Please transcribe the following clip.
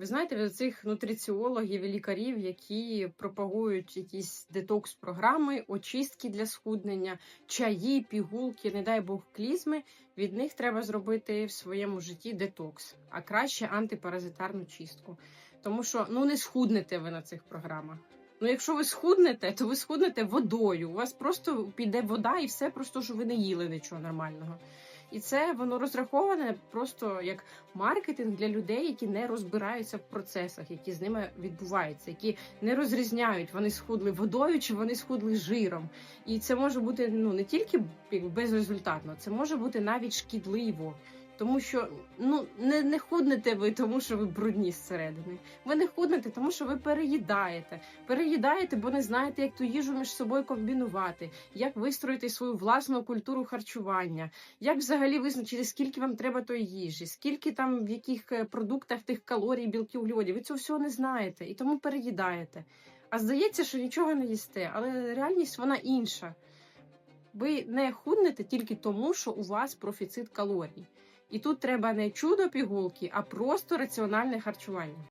Ви знаєте, від цих нутриціологів і лікарів, які пропагують якісь детокс-програми, очистки для схуднення, чаї, пігулки, не дай Бог клізми, від них треба зробити в своєму житті детокс, а краще антипаразитарну чистку. Тому що ну не схуднете ви на цих програмах. Ну, якщо ви схуднете, то ви схуднете водою. У вас просто піде вода і все, просто що ви не їли нічого нормального. І це воно розраховане просто як маркетинг для людей, які не розбираються в процесах, які з ними відбуваються, які не розрізняють, вони схудли водою чи вони схудли жиром. І це може бути ну не тільки безрезультатно, це може бути навіть шкідливо. Тому що ну не, не худнете ви, тому що ви брудні зсередини. Ви не худнете, тому що ви переїдаєте. Переїдаєте, бо не знаєте, як ту їжу між собою комбінувати, як вистроїти свою власну культуру харчування, як взагалі визначити, скільки вам треба тої їжі, скільки там в яких е, продуктах тих калорій, білків, вуглеводів. Ви цього всього не знаєте і тому переїдаєте. А здається, що нічого не їсте, але реальність вона інша. Ви не худнете тільки тому, що у вас профіцит калорій. І тут треба не чудо пігулки, а просто раціональне харчування.